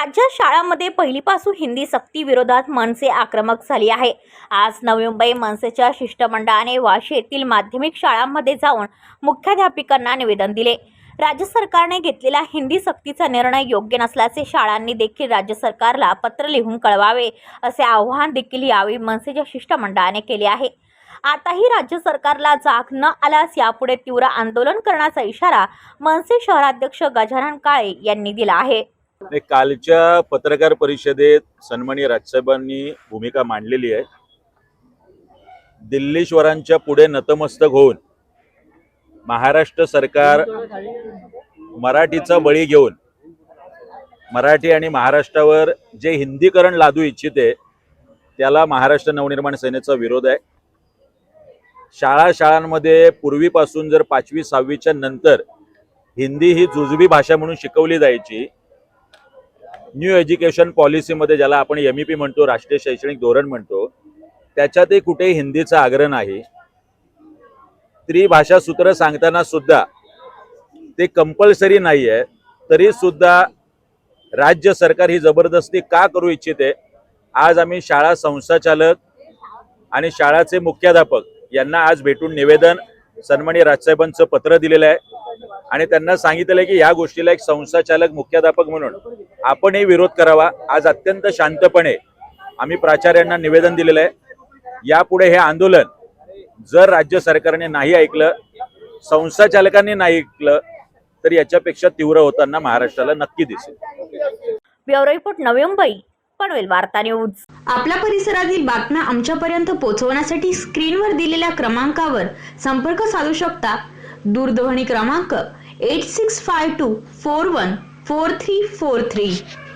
राज्यात शाळांमध्ये पहिलीपासून हिंदी सक्ती विरोधात मनसे आक्रमक झाली आहे. आज नवी मुंबई मनसेच्या शिष्टमंडळाने वाशी येथील माध्यमिक शाळांमध्ये जाऊन मुख्याध्यापिकांना निवेदन दिले. राज्य सरकारने घेतलेला हिंदी सक्तीचा निर्णय योग्य नसल्याचे शाळांनी देखील राज्य सरकारला पत्र लिहून कळवावे असे आवाहन देखील यावेळी मनसेच्या शिष्टमंडळाने केले आहे. आताही राज्य सरकारला जाग न आल्यास यापुढे तीव्र आंदोलन करण्याचा इशारा मनसे शहराध्यक्ष गजानन काळे यांनी दिला आहे. नाही कालच्या पत्रकार परिषदेत सन्मानी राजसाहेबांनी भूमिका मांडलेली आहे. दिल्लीश्वरांच्या पुढे नतमस्तक होऊन महाराष्ट्र सरकार मराठीचा बळी घेऊन मराठी आणि महाराष्ट्रावर जे हिंदीकरण लादू इच्छिते त्याला महाराष्ट्र नवनिर्माण सेनेचा विरोध आहे. शाळा शाळांमध्ये पूर्वीपासून जर पाचवी सहावीच्या नंतर हिंदी ही जुजबी भाषा म्हणून शिकवली जायची न्यू एज्युकेशन पॉलिसीमध्ये ज्याला आपण एम ई पी म्हणतो राष्ट्रीय शैक्षणिक धोरण म्हणतो त्याच्यातही कुठेही हिंदीचा आग्रह नाही. त्रिभाषा सूत्र सांगताना सुद्धा ते कंपल्सरी नाही आहे तरी सुद्धा राज्य सरकार ही जबरदस्ती का करू इच्छिते? आज आम्ही शाळा संस्थाचालक आणि शाळाचे मुख्याध्यापक यांना आज भेटून निवेदन सन्मानी राजसाहेबांचं पत्र दिलेलं आहे. आणि त्यांना सांगितलं की या गोष्टीला एक संस्थाचालक मुख्याध्यापक म्हणून आपणही विरोध करावा. आज अत्यंत शांतपणे आम्ही प्राचार्यांना निवेदन दिलेलं आहे. यापुढे हे आंदोलन जर राज्य सरकारने नाही ऐकलं संस्थाचालकांनी नाही ऐकलं तर याच्यापेक्षा तीव्र होताना महाराष्ट्राला नक्की दिसेल. ब्युरो रिपोर्ट नवी मुंबई पनवेल वार्ता न्यूज. आपल्या परिसरातील बातम्या आमच्यापर्यंत पोहोचवण्यासाठी स्क्रीनवर दिलेल्या क्रमांकावर संपर्क साधू शकता. दूरध्वनी क्रमांक 8652 414343.